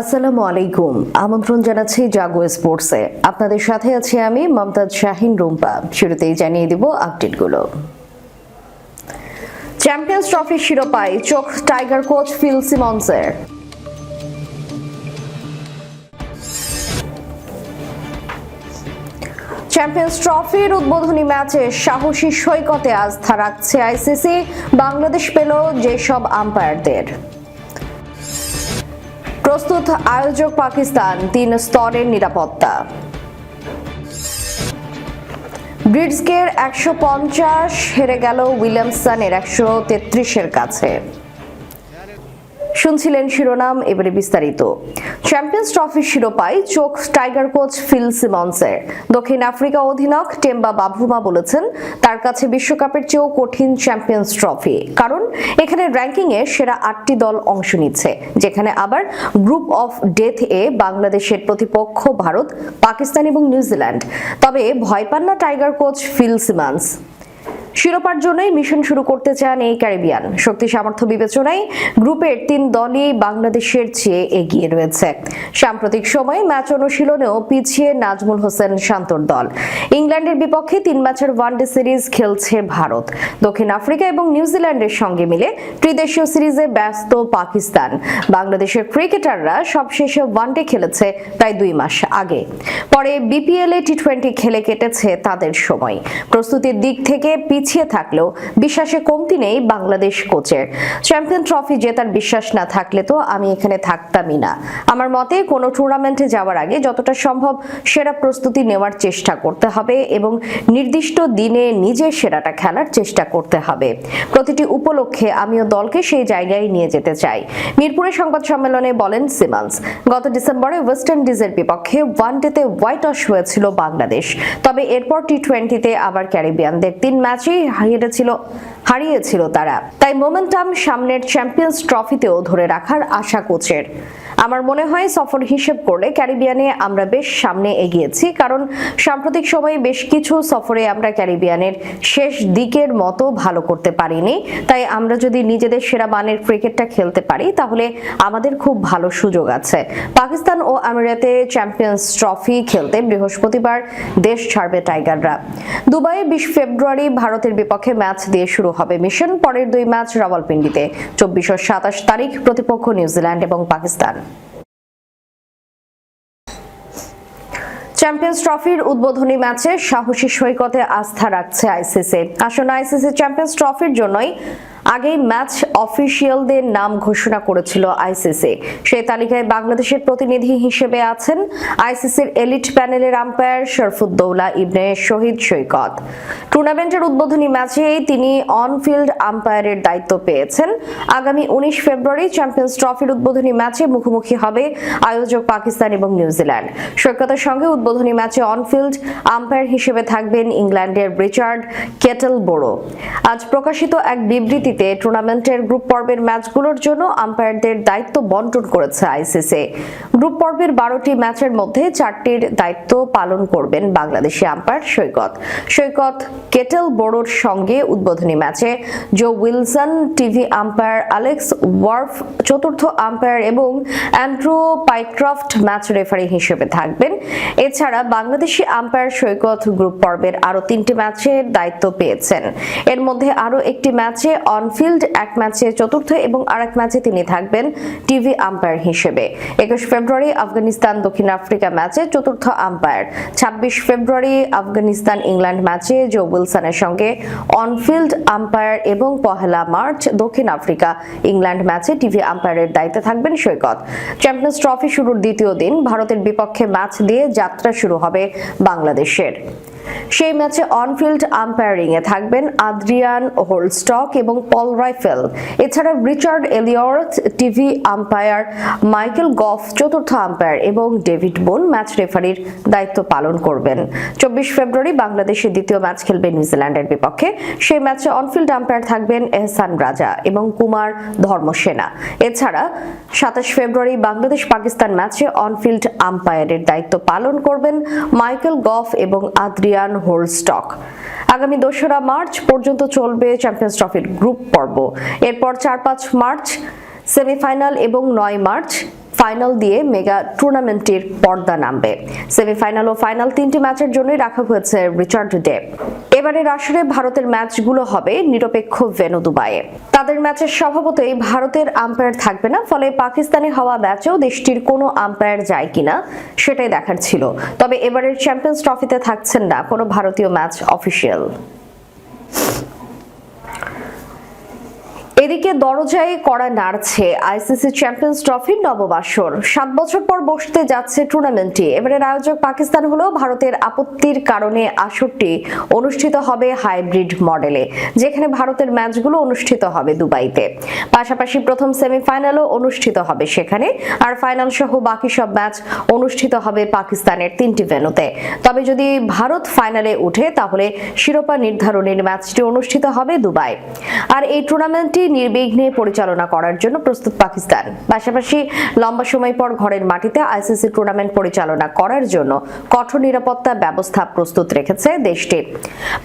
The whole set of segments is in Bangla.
আসসালামু আলাইকুম। আমন্ত্রণ জানাচ্ছি জাগো স্পোর্টসে। আপনাদের সাথে আছি আমি মমতাজ শাহিন রুম্পা। শুরুতেই জানিয়ে দিব আপডেটগুলো। চ্যাম্পিয়ন্স ট্রফির শিরোপায় চোখ টাইগার কোচ ফিল সিমন্সের। চ্যাম্পিয়ন্স ট্রফির উদ্বোধনী ম্যাচে সাহসী সৈকতে আস্থা রাখছে আইসিসি। বাংলাদেশ পেল যেসব আম্পায়ারদের। প্রস্তুত আয়োজক পাকিস্তান তিন স্তরের নিরাপত্তা। ব্রিডসকের একশো পঞ্চাশ হেরে গেল উইলিয়ামসনের একশো তেত্রিশের কাছে। শুনছিলেন শিরোনাম, এবারে বিস্তারিত। চ্যাম্পিয়ন্স ট্রফির শিরোপায় চোখ টাইগার কোচ ফিল সিমন্সের দক্ষিণ আফ্রিকা অধিনায়ক টেম্বা বাভুমা বলেছেন, তার কাছে বিশ্বকাপের চেয়েও কঠিন চ্যাম্পিয়ন্স ট্রফি কারণ, এখানে র্যাঙ্কিং এ সেরা আটটি দল অংশ নিচ্ছে, যেখানে আবার গ্রুপ অফ ডেথ এ বাংলাদেশের প্রতিপক্ষ ভারত, পাকিস্তান এবং নিউজিল্যান্ড। তবে ভয় পান না টাইগার কোচ ফিল সিমন্স শিরোপার জন্যই মিশন শুরু করতে চান এই ক্যারিবিয়ান। শক্তি সামর্থ্য বিবেচনায় গ্রুপের তিন দলই বাংলাদেশের চেয়ে এগিয়ে রয়েছে। সাম্প্রতিক সময়ে ম্যাচ অনুশীলনেও পিছিয়ে নাজমুল হোসেন শান্তর দল। ইংল্যান্ডের বিপক্ষে তিন ম্যাচের ওয়ানডে সিরিজ খেলছে ভারত। দক্ষিণ আফ্রিকা এবং নিউজিল্যান্ডের সঙ্গে মিলে ত্রিদেশীয় সিরিজে ব্যস্ত পাকিস্তান। বাংলাদেশের ক্রিকেটাররা সবশেষে ওয়ানডে খেলেছে প্রায় দুই মাস আগে। পরে বিপিএল এ টি টোয়েন্টি খেলে কেটেছে তাদের সময়। প্রস্তুতির দিক থেকে পিছিয়ে থাকলেও বিশ্বাসে কমতি নেই বাংলাদেশ কোচের। চ্যাম্পিয়ন ট্রফি জেতার বিশ্বাস না থাকলে তো আমি এখানে থাকতামই না। আমার মতে কোনো টুর্নামেন্টে যাওয়ার আগে যতটা সম্ভব সেরা প্রস্তুতি নেওয়ার চেষ্টা করতে হবে এবং নির্দিষ্ট দিনে নিজে সেরাটা খেলার চেষ্টা করতে হবে। প্রতিটি উপলক্ষে আমিও দলকে সেই জায়গায় নিয়ে যেতে চাই। মিরপুরে সংবাদ সম্মেলনে বলেন সিমান্স, গত ডিসেম্বরে ওয়েস্ট ইন্ডিজের বিপক্ষে ওয়ানডেতে হোয়াইট ওয়াশ হয়েছিল বাংলাদেশ। তবে এরপর টি টোয়েন্টিতে আবার ক্যারিবিয়ানদের তিন ম্যাচেই হারিয়েছিল হারিয়েছিল তারা। তাই মোমেন্টাম সামনের চ্যাম্পিয়ন্স ট্রফিতেও ধরে রাখার আশা কোচের। আমার মনে হয় সফর হিসেব করলে ক্যারিবিয়ানে আমরা বেশ সামনে এগিয়েছি, কারণ সাম্প্রতিক সময়ে বেশ কিছু সফরে আমরা ক্যারিবিয়ানের শেষ দিকের মতো ভালো করতে পারিনি। তাই আমরা যদি নিজেদের সেরা মানের ক্রিকেটটা খেলতে পারি, তাহলে আমাদের খুব ভালো সুযোগ আছে। পাকিস্তান ও আমিরাতে চ্যাম্পিয়ন্স ট্রফি খেলতে বৃহস্পতিবার দেশ ছাড়বে টাইগাররা দুবাইয়ে বিশ ফেব্রুয়ারি ভারতের বিপক্ষে ম্যাচ দিয়ে শুরু হবে মিশন, পরের দুই ম্যাচ রাওয়ালপিন্ডিতে। চব্বিশ ও সাতাশ তারিখ প্রতিপক্ষ নিউজিল্যান্ড এবং পাকিস্তান। চ্যাম্পিয়ন্স ট্রফির উদ্বোধনী ম্যাচে সাহসী সৈকতে আস্থা রাখছে আইসিসি। আসলে আইসিসি চ্যাম্পিয়ন্স ট্রফির জন্যই আগেই ম্যাচ অফিসিয়ালদের নাম ঘোষণা করেছিল আইসিসি। সেই তালিকায় বাংলাদেশের প্রতিনিধি হিসেবে আছেন আইসিসির এলিট প্যানেলের আম্পায়ার শরফুদ্দৌলা ইবনে শহীদ সৈকত। টুর্নামেন্টের উদ্বোধনী ম্যাচেই তিনি অনফিল্ড আম্পায়ারের দায়িত্ব পেয়েছেন। আগামী উনিশ ফেব্রুয়ারি চ্যাম্পিয়ন্স ট্রফির উদ্বোধনী ম্যাচে মুখোমুখি হবে আয়োজক পাকিস্তান এবং নিউজিল্যান্ড। সৈকতের সঙ্গে উদ্বোধনী ম্যাচে অনফিল্ড আম্পায়ার হিসেবে থাকবেন ইংল্যান্ডের রিচার্ড কেটেল বোরো আজ প্রকাশিত এক বিবৃতিতে টুর্নামেন্টের গ্রুপ পর্বের ম্যাচগুলোর জন্য আম্পায়ারদের দায়িত্ব বন্টন করেছে আইসিসি। গ্রুপ পর্বের বারোটি ম্যাচের মধ্যে চারটির দায়িত্ব পালন করবেন বাংলাদেশি আম্পায়ার সৈকত। সৈকত কেটেল বোরোর সঙ্গে উদ্বোধনী ম্যাচে Joe Wilson, TV umpire Alex Wharf, চতুর্থ আম্পায়ার এবং অ্যান্ড্রু পাইক্রফট ম্যাচ রেফারি হিসেবে থাকবেন। এছাড়া বাংলাদেশি আম্পায়ার সৈকত গ্রুপ পর্বের আরও তিনটি ম্যাচের দায়িত্ব পেয়েছেন। এর মধ্যে আরও একটি ম্যাচে অনফিল্ড, এক ম্যাচে চতুর্থ এবং আরেক ম্যাচে তিনি থাকবেন টিভি আম্পায়ার হিসেবে। একুশ ফেব্রুয়ারি আফগানিস্তান দক্ষিণ আফ্রিকা ম্যাচে চতুর্থ আম্পায়ার। ছাব্বিশ ফেব্রুয়ারি আফগানিস্তান ইংল্যান্ড ম্যাচে জো উইলসনের সঙ্গে অনফিল্ড আম্পায়ার এবং পহেলা মার্চ দক্ষিণ আফ্রিকা। ইংল্যান্ড ম্যাচে টিভি আম্পায়ারের দায়িত্বে থাকবেন সৈকত। চ্যাম্পিয়ন্স ট্রফি শুরুর দ্বিতীয় দিন, ভারতের বিপক্ষে ম্যাচ দিয়ে যাত্রা শুরু হবে বাংলাদেশের। সেই ম্যাচে অনফিল্ড আম্পায়ারিং এ থাকবেন আদ্রিয়ান হোলস্টক এবং পল রাইফেল। এছাড়া রিচার্ড এলিয়র্থ টিভি আম্পায়ার মাইকেল গফ, চতুর্থ আম্পায়ার এবং ডেভিড বোন ম্যাচ রেফারির দায়িত্ব পালন করবেন। চব্বিশ ফেব্রুয়ারি বাংলাদেশের দ্বিতীয় ম্যাচ খেলবে নিউজিল্যান্ডের বিপক্ষে। সেই ম্যাচে অনফিল্ড আম্পায়ার থাকবেন এহসান রাজা এবং কুমার ধর্মসেনা। এছাড়া সাতাশ ফেব্রুয়ারি বাংলাদেশ পাকিস্তান ম্যাচে অনফিল্ড আম্পায়ারের দায়িত্ব পালন করবেন মাইকেল গফ এবং আদ্রিয়ান হোলস্টক আগামী দোসরা মার্চ পর্যন্ত চলবে চ্যাম্পিয়ন্স ট্রফির গ্রুপ পর্ব। এরপর চার পাঁচ মার্চ, সেমিফাইনাল এবং নয় মার্চ ফাইনাল দিয়ে মেগা টুর্নামেন্টের পর্দা নামবে। সেমিফাইনাল ও ফাইনাল তিনটি ম্যাচের জন্যই রাখা হয়েছে রিচার্ড ডে এবারের আসরে ভারতের ম্যাচগুলো হবে নিরপেক্ষ ভেনু দুবাইয়ে। তাদের ম্যাচের স্বভাবতই ভারতের আম্পায়ার থাকবে না, ফলে পাকিস্তানে হওয়া ম্যাচেও দেশটির কোনো আম্পায়ার যায় কিনা সেটাই দেখার ছিল। তবে এবারের চ্যাম্পিয়ন্স ট্রফিতে থাকছেন না কোনো ভারতীয় ম্যাচ অফিসিয়াল এদিকে দরজায় করা নাড়ছে আইসিসি চ্যাম্পিয়ন্স ট্রফির নববাসর সাত বছর পর বসতে যাচ্ছে টুর্নামেন্টটি। এবারের আয়োজক পাকিস্তান হলেও ভারতের আপত্তির কারণে আসরটি অনুষ্ঠিত হবে হাইব্রিড মডেলে, যেখানে ভারতের ম্যাচগুলো অনুষ্ঠিত হবে দুবাইতে। পাশাপাশি প্রথম সেমিফাইনালও অনুষ্ঠিত হবে সেখানে, আর ফাইনাল সহ বাকি সব ম্যাচ অনুষ্ঠিত হবে পাকিস্তানের তিনটি ভেনুতে তবে যদি ভারত ফাইনালে উঠে, তাহলে শিরোপা নির্ধারণের ম্যাচটি অনুষ্ঠিত হবে দুবাই। আর এই টুর্নামেন্টটি নির্বিঘ্নে পরিচালনা করার জন্য প্রস্তুত পাকিস্তান। পাশাপাশি লম্বা সময় পর ঘরের মাটিতে আইসিসি টুর্নামেন্ট পরিচালনা করার জন্য কঠোর নিরাপত্তা ব্যবস্থা প্রস্তুত রেখেছে দেশটি।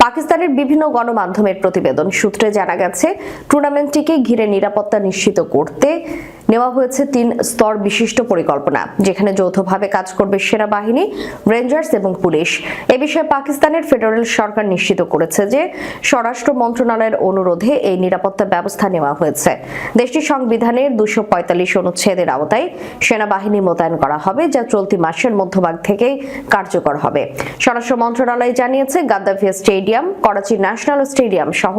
পাকিস্তানের বিভিন্ন গণমাধ্যমের প্রতিবেদন সূত্রে জানা গেছে, টুর্নামেন্টটিকে ঘিরে নিরাপত্তা নিশ্চিত করতে নেওয়া হয়েছে তিন স্তর বিশিষ্ট পরিকল্পনা, যেখানে যৌথভাবে কাজ করবে সেনাবাহিনী, রেঞ্জার্স এবং পুলিশ। এ বিষয়ে পাকিস্তানের ফেডারেল সরকার নিশ্চিত করেছে যে স্বরাষ্ট্র মন্ত্রণালয়ের অনুরোধে এই নিরাপত্তা ব্যবস্থা নেওয়া হয়েছে। দেশটির সংবিধানের দুশো পঁয়তাল্লিশ অনুচ্ছেদের আওতায় সেনাবাহিনী মোতায়েন করা হবে, যা চলতি মাসের মধ্যভাগ থেকেই কার্যকর হবে। স্বরাষ্ট্র মন্ত্রণালয় জানিয়েছে, Gaddafi stadium, Karachi national stadium সহ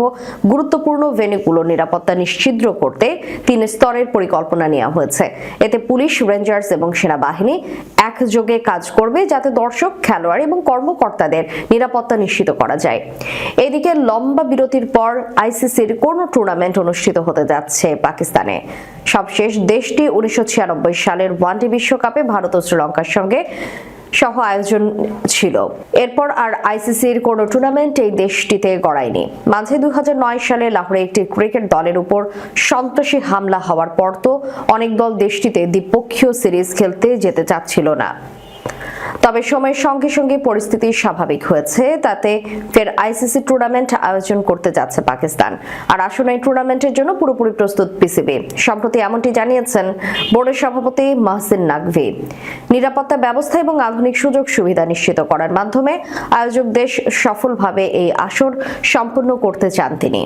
গুরুত্বপূর্ণ ভেন্যুগুলোর নিরাপত্তা নিশ্চিদ্র করতে তিন স্তরের পরিকল্পনা নেওয়া হয়েছে। এতে পুলিশ, রেঞ্জার্স এবং সেনাবাহিনী একযোগে কাজ করবে, যাতে দর্শক, খেলোয়াড় এবং কর্মকর্তাদের নিরাপত্তা নিশ্চিত করা যায়। এদিকে লম্বা বিরতির পর আইসিসির কোন টুর্নামেন্ট অনুষ্ঠিত হতে যাচ্ছে পাকিস্তানে। সবশেষ দেশটি উনিশশো সালের ওয়ানডে বিশ্বকাপে ভারত ও শ্রীলঙ্কার সঙ্গে সহ আয়োজন ছিল। এরপর আর আইসিসির কোন টুর্নামেন্ট এই দেশটিতে গড়ায়নি। মাঝে দুই হাজার নয় সালে লাহোরে একটি ক্রিকেট দলের উপর সন্ত্রাসী হামলা হওয়ার পর তো অনেক দল দেশটিতে দ্বিপক্ষীয় সিরিজ খেলতে যেতে চাচ্ছিল না। তবে সময়ের সঙ্গে সঙ্গে পরিস্থিতি স্বাভাবিক হয়েছে। তাতে ফের আইসিসি টুর্নামেন্ট আয়োজন করতে যাচ্ছে পাকিস্তান। আর আসন্ন এই টুর্নামেন্টের জন্য পুরোপুরি প্রস্তুত পিসিবি। সম্প্রতি এমনটি জানিয়েছেন বোর্ডের সভাপতি মাহসিন নাকভি। নিরাপত্তা ব্যবস্থা এবং আধুনিক সুযোগ সুবিধা নিশ্চিত করার মাধ্যমে আয়োজক দেশ সফলভাবে এই আসর সম্পন্ন করতে চান তিনি।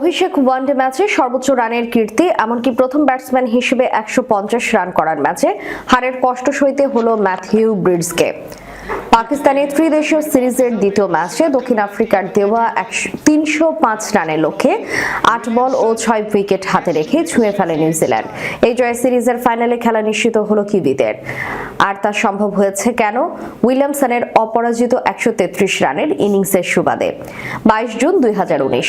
অভিষেক ওয়ানডে ম্যাচে সর্বোচ্চ রানের কীর্তি, এমনকি প্রথম ব্যাটসম্যান হিসেবে একশো পঞ্চাশ রান করার ম্যাচে হারের কষ্ট সইতে হলো ম্যাথিউ ব্রিডসকে। পাকিস্তানের ত্রিদেশীয় সিরিজের দ্বিতীয় ম্যাচে দক্ষিণ আফ্রিকার দেওয়া তিনশো পাঁচ রানের লক্ষ্যে আট বল ও ছয় উইকেট হাতে রেখে ছুঁয়ে ফেলে নিউজিল্যান্ড। এই জয় সিরিজের ফাইনালে খেলা নিশ্চিত হলো কিবিদের। আর তা সম্ভব হয়েছে কেন? উইলিয়ামসনের অপরাজিত একশো তেত্রিশ রানের ইনিংসের সুবাদে। বাইশ জুন দুই হাজার উনিশ,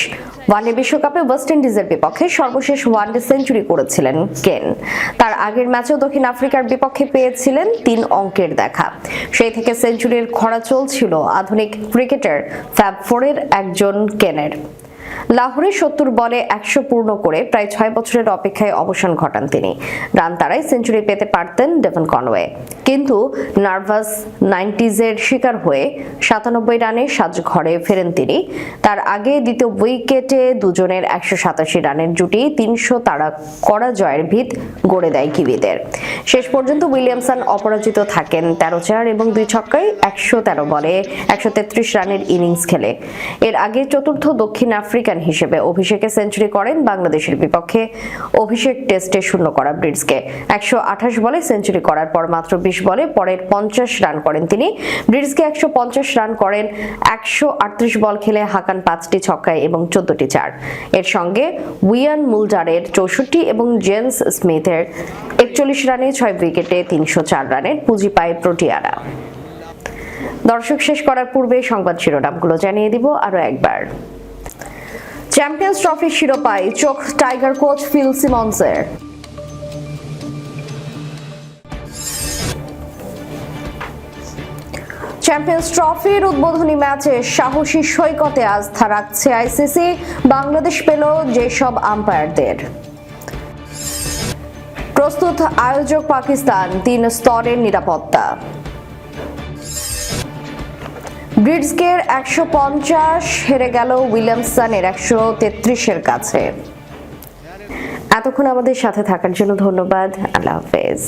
ওয়ানডে বিশ্বকাপে ওয়েস্ট ইন্ডিজের বিপক্ষে সর্বশেষ ওয়ানডে সেঞ্চুরি করেছিলেন কেন? তার আগের ম্যাচেও দক্ষিণ আফ্রিকার বিপক্ষে পেয়েছিলেন তিন অঙ্কের দেখা। সেই থেকে সেঞ্চুরির খরা চলছিল আধুনিক ক্রিকেটার ফ্যাব ফোরের একজন কেনের। লাহোরে সত্তর বলে একশো পূর্ণ করে প্রায় ছয় বছরের অপেক্ষায় অবসান ঘটান তিনি। রান তারাই সেঞ্চুরি পেতে পারতেন ডেভন কনওয়ে। কিন্তু নার্ভাস নাইনটিজের শিকার হয়ে সাতানব্বই রানে সাজ ঘরে ফেরেন তিনি। তার আগে দ্বিতীয় উইকেটে দুজনের একশো সাতাশি রানের জুটি তিনশো তারা করা জয়ের ভিত গড়ে দেয় কিবিদের। শেষ পর্যন্ত উইলিয়ামসন অপরাজিত থাকেন তেরো চার এবং দুই ছক্কায় একশো তেরো বলে একশো তেত্রিশ রানের ইনিংস খেলে। এর আগে চতুর্থ দক্ষিণ আফ্রিকান হিসেবে অভিষেকে সেঞ্চুরি করেন বাংলাদেশের বিপক্ষে। অভিষেক টেস্টে শূন্য করা ব্রিডসকে। একশো আঠাশ বলে সেঞ্চুরি করার পর মাত্র বিশ বলে পরের পঞ্চাশ রান করেন তিনি। ব্রিডসকে একশো পঞ্চাশ রান করেন, একশো আটত্রিশ বল খেলে হাকান পাঁচটি ছক্কায় এবং চোদ্দটি চার। এর সঙ্গে উইয়ান মুলজারের চৌষট্টি এবং জেমস স্মিথের একচল্লিশ রানে ছয় উইকেটে তিনশো চার রানের পুঁজি পায় প্রোটিয়ারা। দর্শক শেষ করার পূর্বে সংবাদ শিরোনামগুলো জানিয়ে দিব আরও একবার। চ্যাম্পিয়ন্স ট্রফির শিরোপায় চোখ টাইগার কোচ ফিল সিমন্সের চ্যাম্পিয়ন্স ট্রফির উদ্বোধনী ম্যাচে সাহসী সৈকতে আস্থা রাখছে আইসিসি বাংলাদেশ পেল যেসব আম্পায়ারদের প্রস্তুত আয়োজক পাকিস্তান, তিন স্তরের নিরাপত্তা। ব্রিডসকের একশো পঞ্চাশ হেরে গেল উইলিয়ামসনের একশো তেত্রিশের কাছে। এতক্ষণ আমাদের সাথে থাকার জন্য ধন্যবাদ। আল্লাহ হাফেজ।